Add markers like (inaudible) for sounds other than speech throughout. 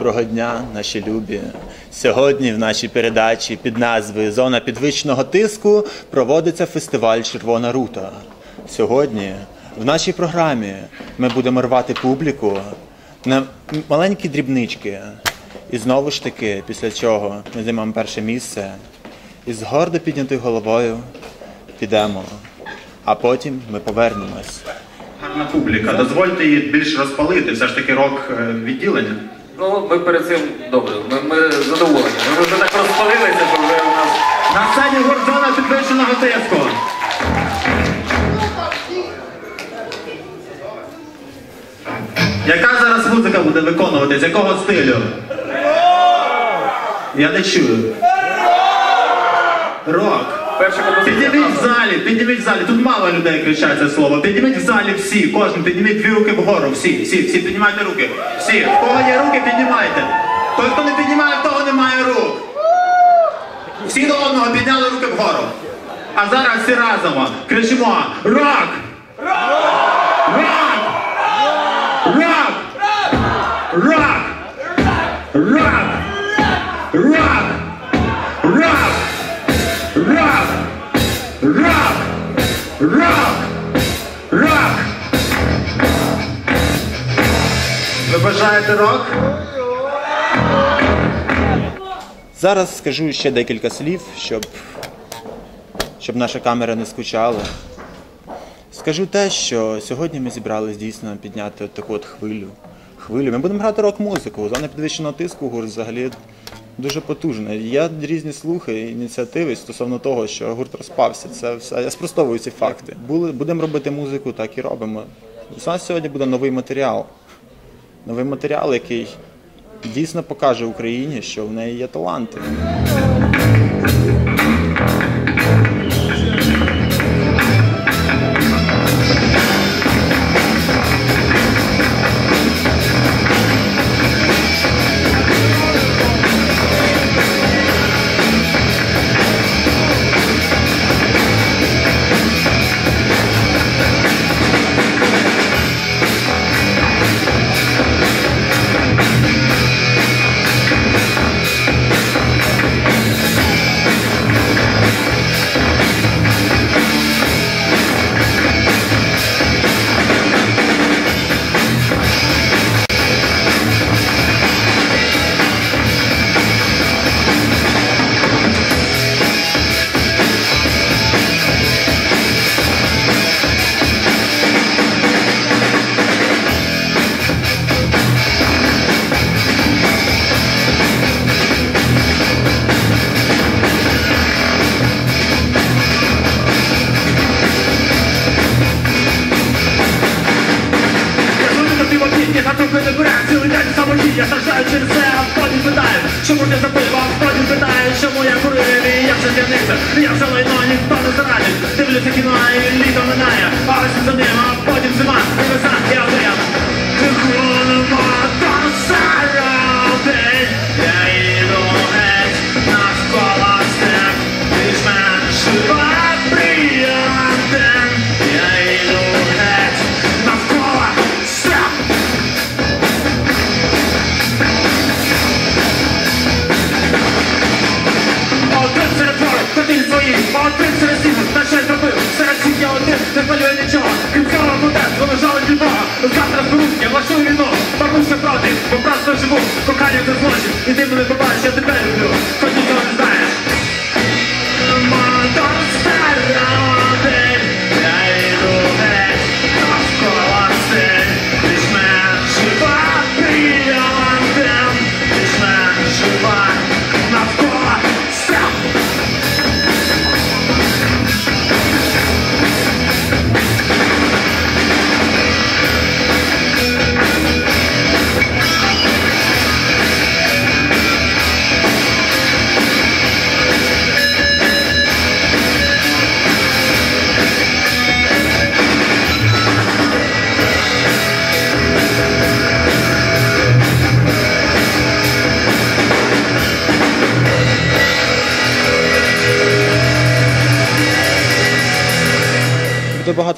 Доброго дня, наші любі. Сьогодні в нашій передачі під назвою Зона підвищеного тиску проводиться фестиваль Червона рута. Сьогодні в нашій програмі ми будемо рвати публіку на маленькі дрібнички. І знову ж таки, після чого ми займемо перше місце і з гордо піднятою головою підемо. А потім ми повернемось. Гарна публіка. Дозвольте її більш розпалити, все ж таки рок е, відділення. Ну, ми перед цим добре, ми, ми задоволені. Ми вже так розпалилися, що вже у нас. На сцені гордона підвищеного тиску. Яка зараз музика буде виконувати? З якого стилю? Я не чую. Рок. Перша композиція. Підніміть в залі, підніміть в залі. Тут мало людей кричать це слово. Підніміть в залі всі, кожен, підніміть дві руки вгору. Всі, всі, всі, піднімайте руки. Всі. В кого є руки, піднімайте. Той, хто не піднімає, в того немає рук. Всі до одного підняли руки вгору. А зараз всі разом кричимо Рок! Рок! Рок! Рок! Рок! Ви рок? Зараз скажу ще декілька слів, щоб, щоб наша камера не скучала. Скажу те, що сьогодні ми зібрались дійсно підняти таку от хвилю. Хвилю. Ми будемо грати рок-музику. Зона підвищеного тиску гурт взагалі дуже потужна. Є різні слухи і ініціативи стосовно того, що гурт розпався. Це все. Я спростовую ці факти. Будемо робити музику, так і робимо. У нас сьогодні буде новий матеріал. Новий матеріал, який дійсно покаже Україні, що в неї є таланти.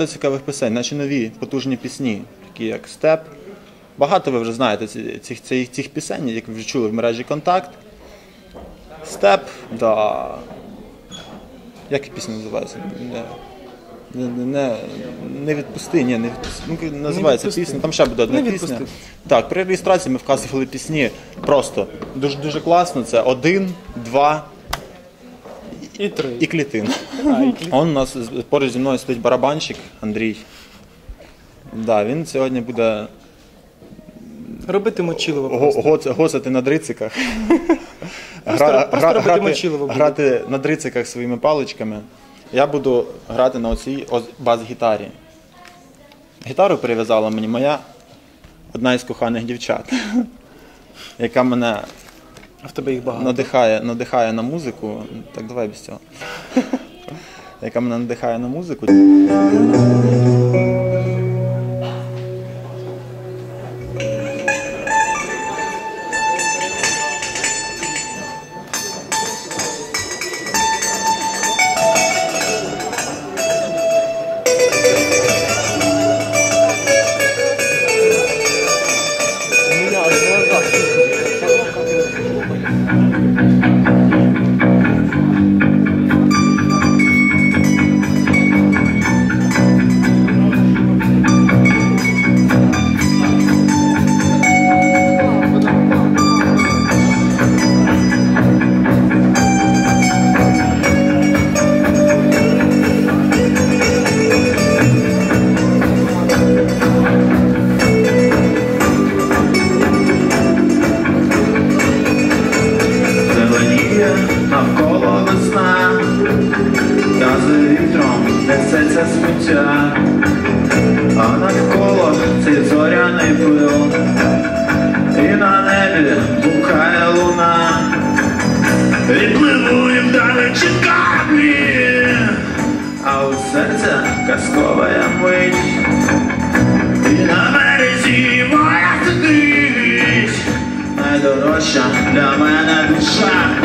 Багато цікавих пісень, наші нові потужні пісні, такі як Степ, Багато ви вже знаєте цих, цих, цих пісень, як ви вже чули в мережі Контакт. Степ, да. Як пісня називається? Не, не, не, не відпусти, ні, не відпусти. Ну, називається відпусти. пісня, там ще буде одна Не пісня. Так, при реєстрації ми вказували пісні просто дуже дуже класно. Це один, два І три. і клітин. А, і клі- Он у нас поруч зі мною стоїть барабанщик Андрій. Да, він сьогодні буде Робити мочилово го- просто. гоц- гоцати на дрициках. (laughs) Просто- Гра- просто робити грати, мочилово буде. грати на дрициках своїми паличками. Я буду грати на оцій ос- бас-гітарі. Гітару прив'язала мені моя одна із коханих дівчат, (laughs) яка мене А в тебе їх багато. надихає, надихає на музику. Так, давай без цього. (laughs) Яка мене надихає на музику. Under man and shot.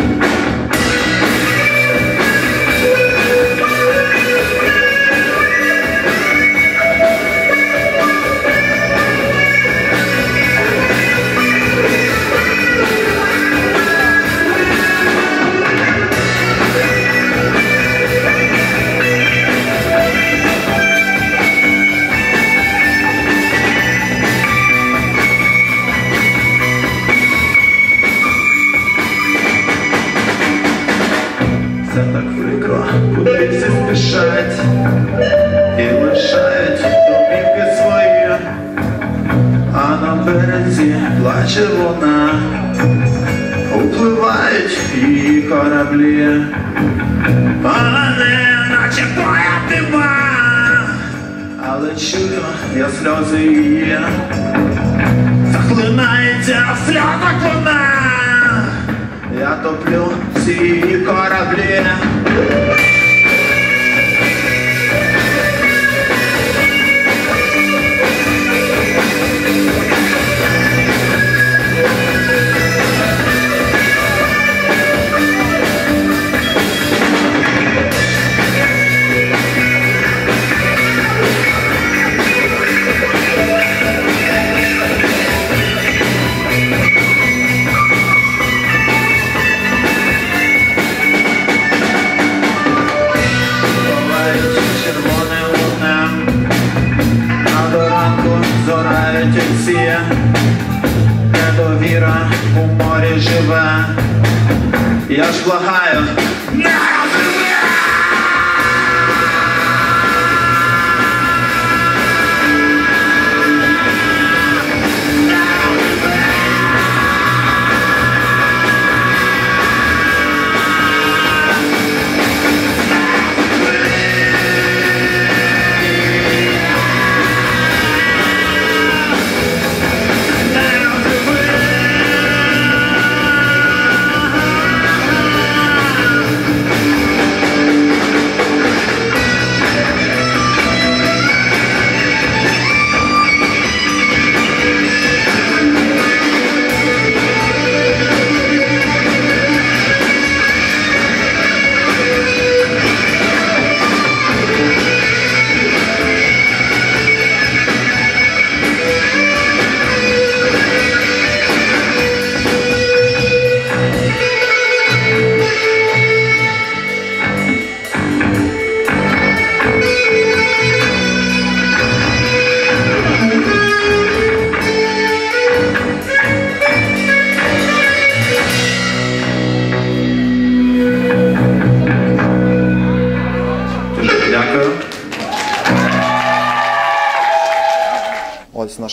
березі плаче вона, upливають її кораблі, а не наче поятима, але чую я сльози її, захлинається в сльозах вона. Я топлю всі кораблі.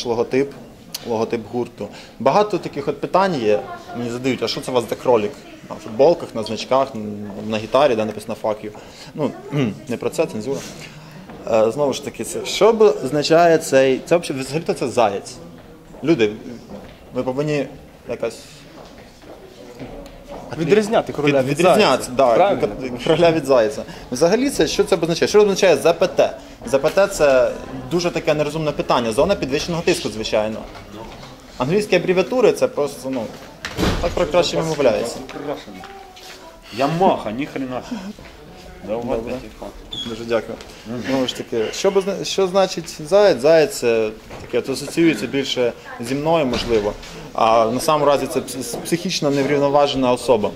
Логотип, логотип гурту. Багато таких от питань є. Мені задають, а що це у вас за кролик? На футболках, на значках, на гітарі, де написано fuck you. Ну, не про це, цензура. Е, Знову ж таки, це що б означає цей. Це взагалі це заяць. Люди, ви повинні якось Відрізняти короля від, від відрізняти зайця. да, короля від зайця. Взагалі, це що це означає? Що означає ЗПТ? ЗПТ це дуже таке нерозумне питання. Зона підвищеного тиску, звичайно. Англійські абревіатури це просто, ну, так про краще вимовляється. Ямаха, ні хрена. Дуже дякую. Знову ж таки, що, б- що значить заяць? Заяць таке от асоціюється більше зі мною, можливо. А на самому разі це психічно неврівноважена особа.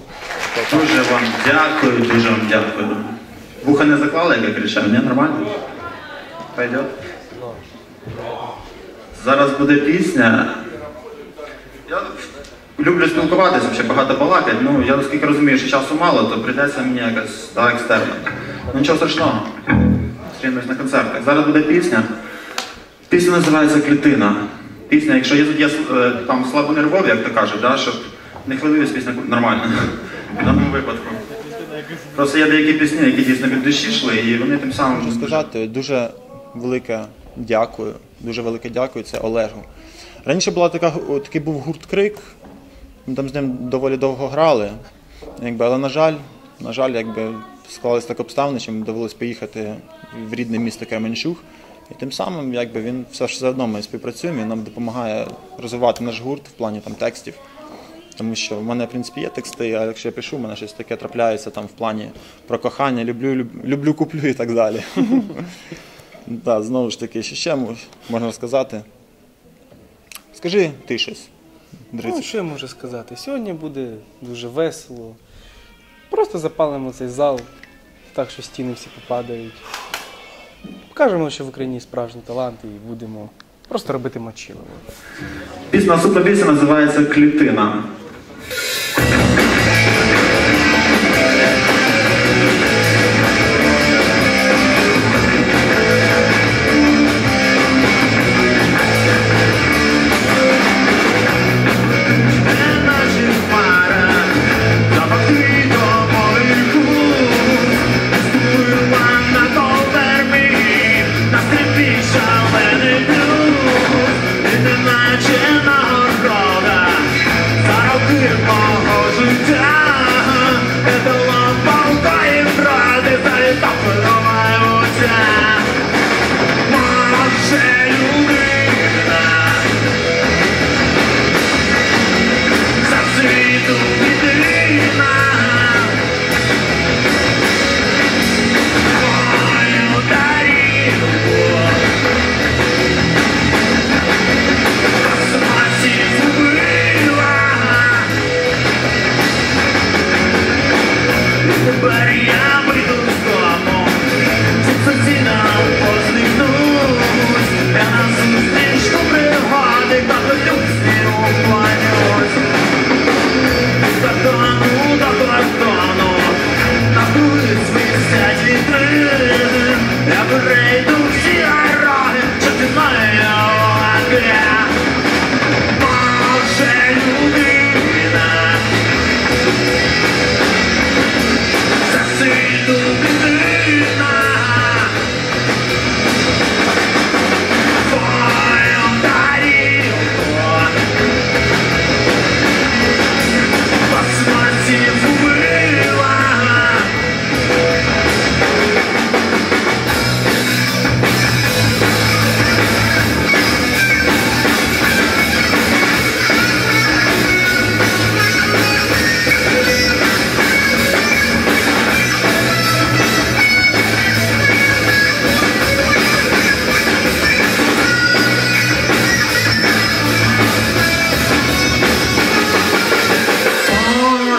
Дуже вам дякую, дуже вам дякую. Вуха не заклали, як я кричав, ні, нормально? Пойдет? Зараз буде пісня. Я люблю спілкуватися, взагалі багато балакати. Ну, я оскільки розумію, що часу мало, то прийдеться мені якось та екстерно. Ну нічого страшного. Зустрінемось на концертах. Зараз буде пісня. Пісня називається Клітина. Пісня, якщо є, є е, там слабонервові, як то кажуть, да, щоб не хвилююсь, пісня нормальна. В даному випадку. Просто є деякі пісні, які дійсно від душі йшли, і вони тим самим. Можу сказати, дуже велике дякую. Дуже велике дякую, це Олегу. Раніше була така, такий був гурт Крик. Ми там з ним доволі довго грали. Якби, але, на жаль, на жаль, якби склалися так обставини, що мені довелося поїхати в рідне місто Кременчуг. І тим самим якби, він все ж все одно ми співпрацюємо, він нам допомагає розвивати наш гурт в плані там, текстів. Тому що в мене, в принципі, є тексти, а якщо я пишу, в мене щось таке трапляється там в плані про кохання, люблю, люб- люблю, куплю і так далі. (laughs) Так, знову ж таки, що ще можна розказати. Скажи ти щось. Ну, що я можу сказати? Сьогодні буде дуже весело. Просто запалимо цей зал, так що стіни всі попадають. Покажемо, що в Україні справжні таланти і будемо просто робити мочилово. Пісня, наступна пісня називається Клітина.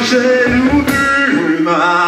j'ai oublié ma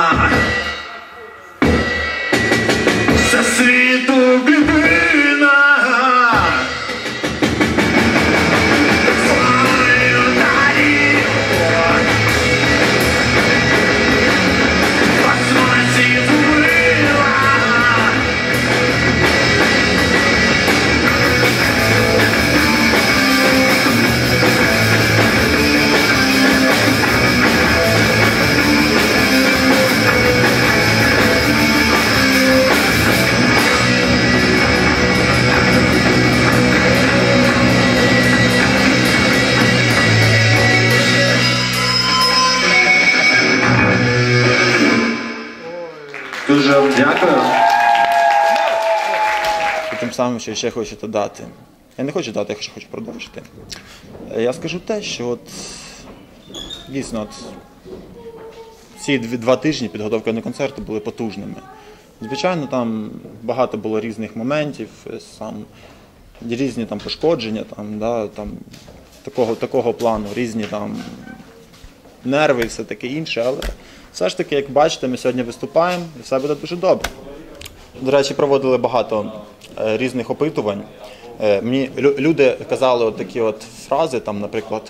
Дякую. І тим самим, що ще хочу додати. Я не хочу дати, я ще хочу продовжити. Е, Я скажу те, що от дійсно от, ці два тижні підготовки до концерту були потужними. Звичайно, там багато було різних моментів, е, сам, різні там пошкодження, там, да, там, такого, такого плану, різні там нерви і все таке інше, але все ж таки, як бачите, ми сьогодні виступаємо і все буде дуже добре. До речі, проводили багато е, різних опитувань. Е, Мені люди казали от такі от фрази, там, наприклад,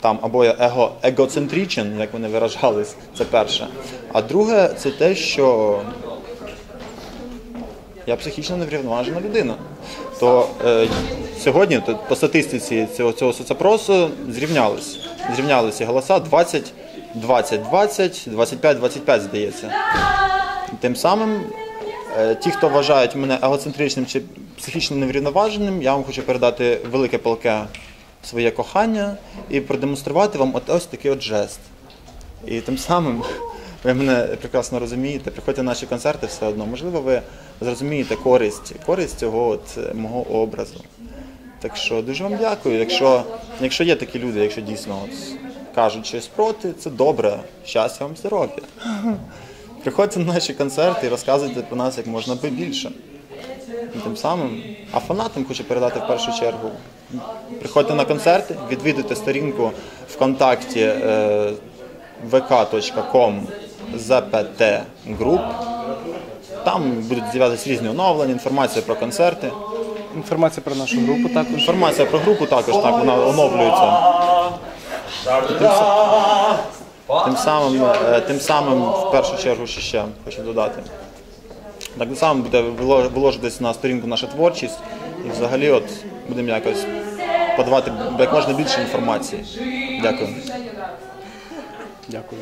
там або я его, егоцентричен, як вони виражались, це перше. А друге, це те, що я психічно неврівноважена людина. То е, сьогодні то, по статистиці цього, цього соцопросу зрівнялись. Зрівнялися голоса 20, 20, 20, 25, 25, здається. Тим самим, е, ті, хто вважають мене егоцентричним чи психічно неврівноваженим, я вам хочу передати велике палке своє кохання і продемонструвати вам от ось такий от жест. І тим самим ви мене прекрасно розумієте, приходьте на наші концерти все одно. Можливо, ви зрозумієте користь, користь цього от, е, мого образу. Так що дуже вам дякую. Якщо, якщо є такі люди, якщо дійсно от, кажуть щось проти, це добре. Щастя вам здоров'я. Приходьте на наші концерти і розказуйте про нас як можна більше. І тим самим, а фанатам хочу передати в першу чергу. Приходьте на концерти, відвідуйте сторінку ВКонтакті е, vk.com ZPT Group. Там будуть з'являтися різні оновлення, інформація про концерти. Інформація про нашу групу також. Інформація про групу також так вона оновлюється. Тим, самим, е, тим самим в першу чергу ще, ще хочу додати. Так само буде вило- виложитись на сторінку наша творчість і взагалі от будемо якось подавати як можна більше інформації. Дякую. Дякую.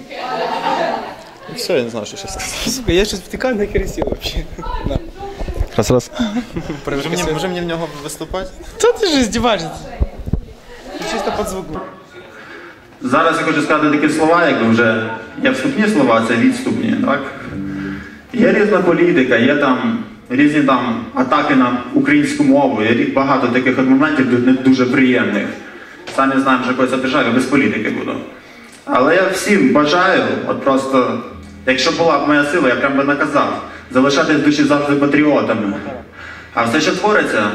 І все, я не знаю, що ще сказати. Сука, я щось втикаю на керосі взагалі. Раз, раз. Може мені, мені в нього виступати? Та ти ж здіваєшся. Чисто під звук. Зараз я хочу сказати такі слова, якби вже є вступні слова, це відступні, так? Є різна політика, є там різні там атаки на українську мову, є багато таких моментів не дуже приємних. Самі знаємо, що якоїсь державі без політики буду. Але я всім бажаю, от просто, якщо була б моя сила, я прям би наказав, залишатись душі завжди патріотами. А все, що твориться,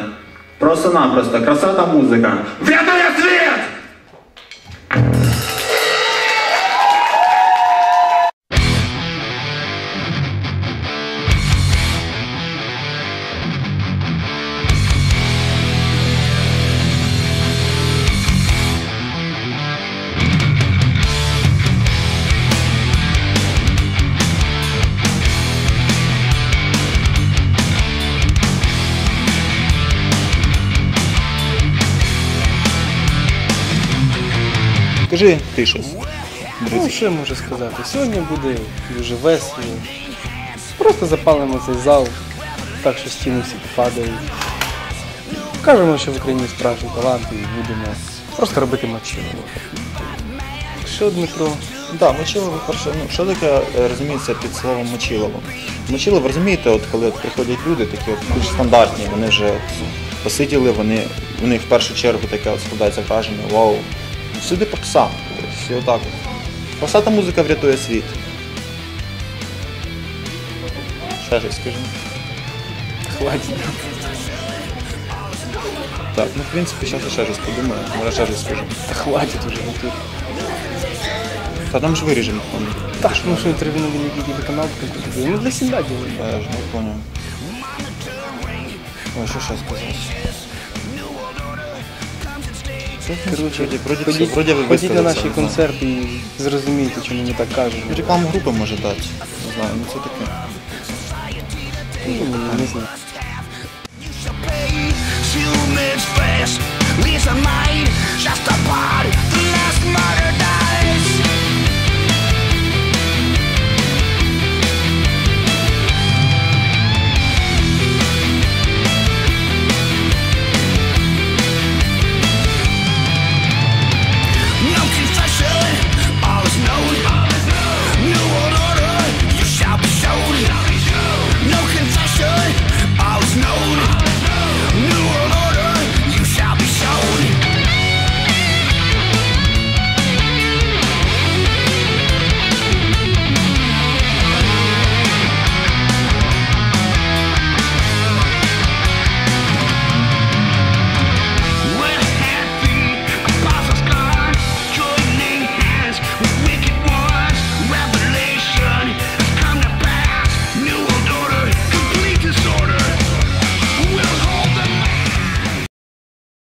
просто-напросто, краса та музика. Врятує світ! Скажи ти щось. Ну, що я можу сказати? Сьогодні буде дуже весело. Просто запалимо цей зал, так що стіни всі попадають. Покажемо, що в Україні справжні таланти і будемо просто робити мочило. Що, Дмитро? Так, мочилово, перше, ну, що таке е, розуміється під словом мочилово? Мочилово, розумієте, от коли от приходять люди, такі от більш стандартні, вони вже посиділи, вони, у них в першу чергу таке от складається враження, вау, всюди попса. Всі отак. от. Попса та музика врятує світ. Ще щось скажи. Хватить. Так, ну в принципі, зараз я ще щось подумаю, може ще щось скажу. Та хватить уже ну тут. Та там ж виріжемо. там. Так, ну что, интервью на великий канал, ну для себя делаем. Я ж не понял. Ой, що ще сказати? все. Коротше, вроді все, ходіть, вроді ви ходіть на наші да. концерти і зрозумієте, чому ми так кажуть. Ну, Рекламу групи може дати. Не знаю, ну це таке. Ну, Не знаю. Just a part. The last murder died.